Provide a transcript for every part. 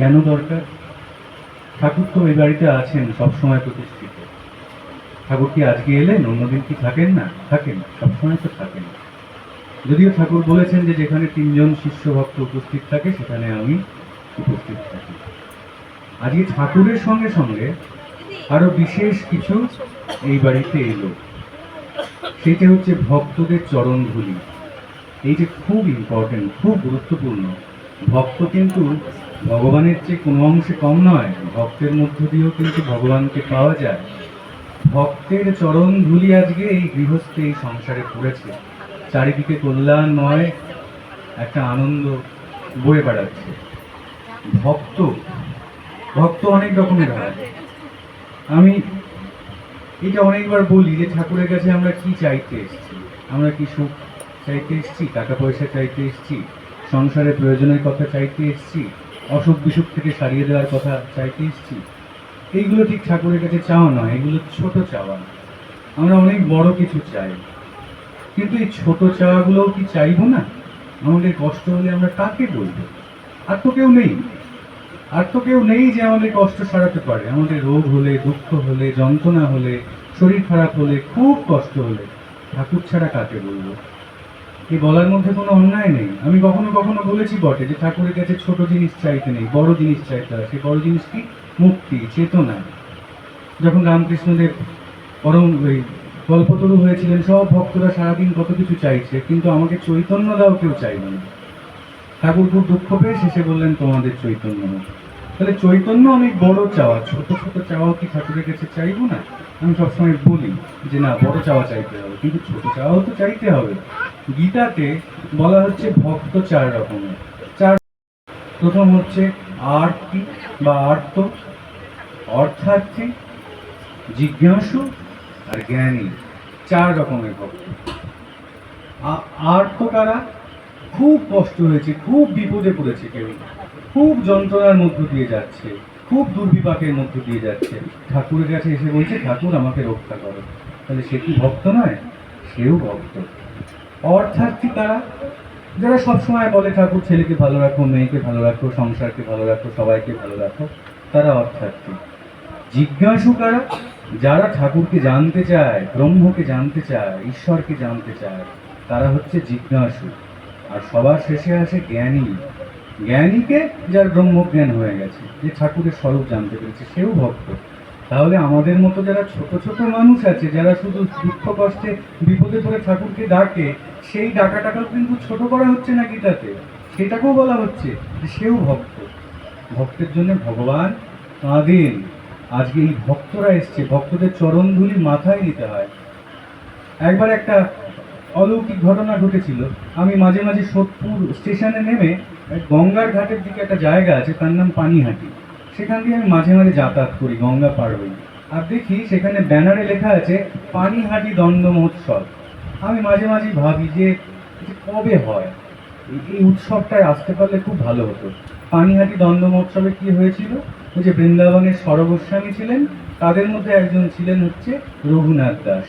কেন দরকার? ঠাকুর তো এই বাড়িতে আছেন, সবসময় প্রতিষ্ঠিত। ঠাকুর কি আজকে এলেন? অন্যদিন কি থাকেন না? থাকেন, সবসময় তো থাকেন। যদিও ঠাকুর বলেছেন যে যেখানে তিনজন শিষ্য ভক্ত উপস্থিত থাকে, সেখানে আমি উপস্থিত থাকি। আজকে ঠাকুরের সঙ্গে সঙ্গে আরও বিশেষ কিছু এই বাড়িতে এলো। সেটা হচ্ছে ভক্তদের চরণ ধুলি যে খুব ইম্পর্টেন্ট খুব গুরুত্বপূর্ণ ভক্ত কিন্তু ভগবানের চেয়ে কোনো অংশে কম নয়, ভক্তের মধ্য দিয়েও কিন্তু ভগবানকে পাওয়া যায়। ভক্তের চরণ ধুলি আজকে এই গৃহস্থে এই সংসারে পড়েছে। চারিদিকে কল্যাণময় একটা আনন্দ বয়ে বেড়াচ্ছে। ভক্ত ভক্ত অনেক রকমের হয়। আমি এটা অনেকবার বলি যে ঠাকুরের কাছে আমরা কি চাইতে এসেছি? আমরা কি সুখ চাইতে এসেছি? টাকা পয়সা চাইতে এসেছি? সংসারের প্রয়োজনের কথা চাইতে এসেছি, অসুখ বিসুখ থেকে সারিয়ে দেওয়ার কথা চাইতে এসেছি। এইগুলো ঠিক ঠাকুরের কাছে চাওয়া নয়, এগুলো ছোট চাওয়া। আমরা অনেক বড় কিছু চাই। কিন্তু এই ছোট চাওয়াগুলোও কি চাইব না? আমাদের কষ্ট হলে আমরা কাকে বলব? আর তো কেউ নেই। আর তো কেউ নেই যে আমাদের কষ্ট সারাতে পারে। আমাদের রোগ হলে, দুঃখ হলে, যন্ত্রণা হলে, শরীর খারাপ হলে, খুব কষ্ট হলে ঠাকুর ছাড়া কাকে বলব? এই বলার মধ্যে কোনো অন্যায় নেই? আমি কখনো কখনো বলেছি বটে যে ঠাকুরের কাছে ছোট জিনিস চাইতে নেই, বড় জিনিস চাইতে হয়। সেই বড় জিনিস কি? মুক্তি চেতনা যখন রামকৃষ্ণদেব পরম ওই গল্পতরু হয়েছিলেন, সব ভক্তরা সারাদিন কত কিছু চাইছে, কিন্তু আমাকে চৈতন্য দাও কেউ চাইল না। ঠাকুর খুব দুঃখ পেয়ে শেষে বললেন, তোমাদের চৈতন্য। তাহলে চৈতন্য অনেক বড় চাওয়া, ছোট ছোট চাওয়াও কি ঠাকুরের কাছে চাইব না? আমি সবসময় বলি যে না, বড় চাওয়া চাইতে হবে, কিন্তু ছোট চাওয়াও তো চাইতে হবে। গীতাতে বলা হচ্ছে ভক্ত চার রকমের। চার প্রথম হচ্ছে আর্তি বা আর্ত, অর্থার্থী জিজ্ঞাসু আর জ্ঞানী। চার রকমের ভক্ত। আর্ত কারা? খুব কষ্ট হয়েছে, খুব বিপদে পড়েছে কেউ। খুব যন্ত্রণার মধ্য দিয়ে যাচ্ছে, খুব দুর্বিপাকের মধ্য দিয়ে যাচ্ছে। ঠাকুরের কাছে এসে বলছে, ঠাকুর, আমাকে রক্ষা করো। তাহলে সে কি ভক্ত নয়? সেও ভক্ত। অর্থার্থী তারা? যারা সবসময় বলে, ঠাকুর, ছেলেকে ভালো রাখো, মেয়েকে ভালো রাখো, সংসারকে ভালো রাখো, সবাইকে ভালো রাখো, তারা অর্থার্থী জিজ্ঞাসু কারা? যারা ঠাকুরকে জানতে চায়, ব্রহ্মকে জানতে চায়, ঈশ্বরকে জানতে চায়, তারা হচ্ছে জিজ্ঞাসু। আর সবার শেষে আসে জ্ঞানী। জ্ঞানীকে যার ব্রহ্মজ্ঞান হয়ে গেছে, যে ঠাকুরের স্বরূপ জানতে পেরেছে, সেও ভক্ত। তাহলে আমাদের মতো যারা ছোট ছোট মানুষ আছে, যারা শুধু দুঃখ কষ্টে বিপদে পড়ে ঠাকুরকে ডাকে, সেই ডাকাটাকেও কিন্তু ছোট করা হচ্ছে না গীতাতে। সেটাকেও বলা হচ্ছে যে সেও ভক্ত। ভক্তের জন্য ভগবান কাঁদেন আজকে এই ভক্তরা এসছে, ভক্তদের চরণ ধুলি মাথায় নিতে হয়। একবার একটা অলৌকিক ঘটনা ঘটেছিল। আমি মাঝে মাঝে সোদপুর স্টেশনে নেমে গঙ্গার ঘাটের দিকে একটা জায়গা আছে, তার নাম পানিহাটি। সেখান দিয়ে আমি মাঝে মাঝে যাতায়াত করি গঙ্গা পার হই। আর দেখি সেখানে ব্যানারে লেখা আছে, পানিহাটি দণ্ড মহোৎসব। আমি মাঝে মাঝে ভাবি যে কবে হয়? এই- এই উৎসবটায় আসতে পারলে খুব ভালো হতো। পানিহাটি দণ্ড মহোৎসবে কী হয়েছিল? ওই যে বৃন্দাবনের সরগোস্বামী ছিলেন, তাদের মধ্যে একজন ছিলেন হচ্ছে রঘুনাথ দাস।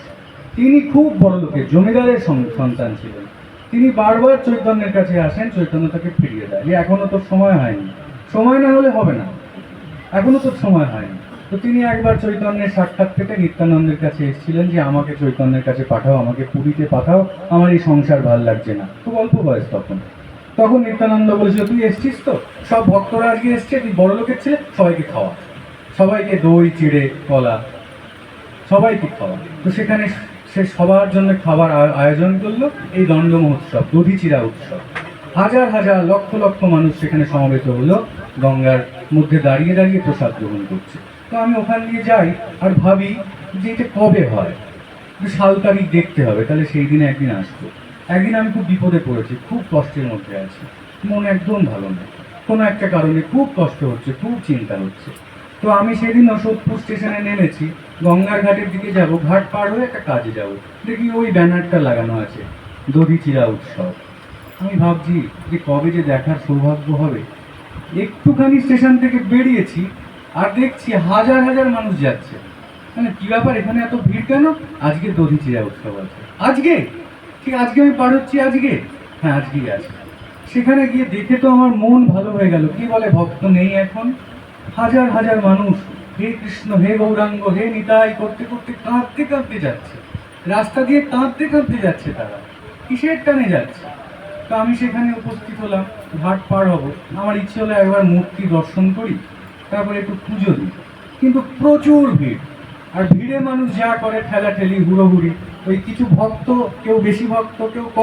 তিনি খুব বড় লোকের, জমিদারের সন্তান ছিলেন। তিনি বারবার চৈতন্যের কাছে আসেন, চৈতন্য তাকে ফিরিয়ে দেয়। যে এখনও তোর সময় হয়নি। সময় না হলে হবে না। এখনও তোর সময় হয়নি। তো তিনি একবার চৈতন্যের সাক্ষাৎ পেতে নিত্যানন্দের কাছে এসেছিলেন যে, আমাকে চৈতন্যের কাছে পাঠাও, আমাকে পুরীতে পাঠাও। আমার এই সংসার ভালো লাগছে না। খুব অল্প বয়স তখন। তখন নিত্যানন্দ বলেছিল, তুই এসছিস তো? সব ভক্তরা আজকে এসছে, তুই বড় লোকের ছেলে, সবাইকে খাওয়া। সবাইকে দই, চিড়ে, কলা, সবাইকে খাওয়া। তো সেখানে সে সবার জন্য খাবার আয়োজন করল। এই দণ্ড মহোৎসব দধিচিরা উৎসব। হাজার হাজার, লক্ষ লক্ষ মানুষ সেখানে সমবেত হলো। গঙ্গার মধ্যে দাঁড়িয়ে দাঁড়িয়ে প্রসাদ গ্রহণ করছে। তো আমি ওখান দিয়ে যাই আর ভাবি যে এটা কবে হয়? সাল তারিখ দেখতে হবে, তাহলে সেই দিনে একদিন আসব। একদিন আমি খুব বিপদে পড়েছি, খুব কষ্টের মধ্যে আছি। মন একদম ভালো নেই কোনো একটা কারণে খুব কষ্ট হচ্ছে, খুব চিন্তা হচ্ছে। তো আমি সেদিন সোদপুর স্টেশনে নেমেছি, গঙ্গার ঘাটের দিকে যাব, ঘাট পার হয়ে একটা কাজে যাব। দেখি ওই ব্যানারটা লাগানো আছে, দধিচিরা উৎসব। আমি ভাবছি যে কবে যে দেখার সৌভাগ্য হবে। একটুখানি স্টেশন থেকে বেরিয়েছি আর দেখছি হাজার হাজার মানুষ যাচ্ছে। মানে কী ব্যাপার, এখানে এত ভিড় কেন? আজকে দধিচিরা উৎসব আছে। আজকে? ঠিক আজকে আমি পার হচ্ছি আজকে? হ্যাঁ আজকেই আছে। সেখানে গিয়ে দেখে তো আমার মন ভালো হয়ে গেল। কি বলে, ভক্ত নেই এখন? হাজার হাজার মানুষ, হে কৃষ্ণ, হে গৌরাঙ্গ, হে নিতাই, করতে করতে কাঁদতে কাঁদতে যাচ্ছে। রাস্তা দিয়ে কাঁদতে কাঁদতে যাচ্ছে তারা। কিসের টানে যাচ্ছে? তো আমি সেখানে উপস্থিত হলাম, ঘাট পার হব। আমার ইচ্ছে হলো একবার মূর্তি দর্শন করি, তারপরে একটু পুজো দিই। কিন্তু প্রচুর ভিড়, আর ভিড়ে মানুষ যা করে, ঠেলাঠেলি, হুড়োহুড়ি, ওই কিছু ভক্ত, কেউ বেশি ভক্ত, কেউ কম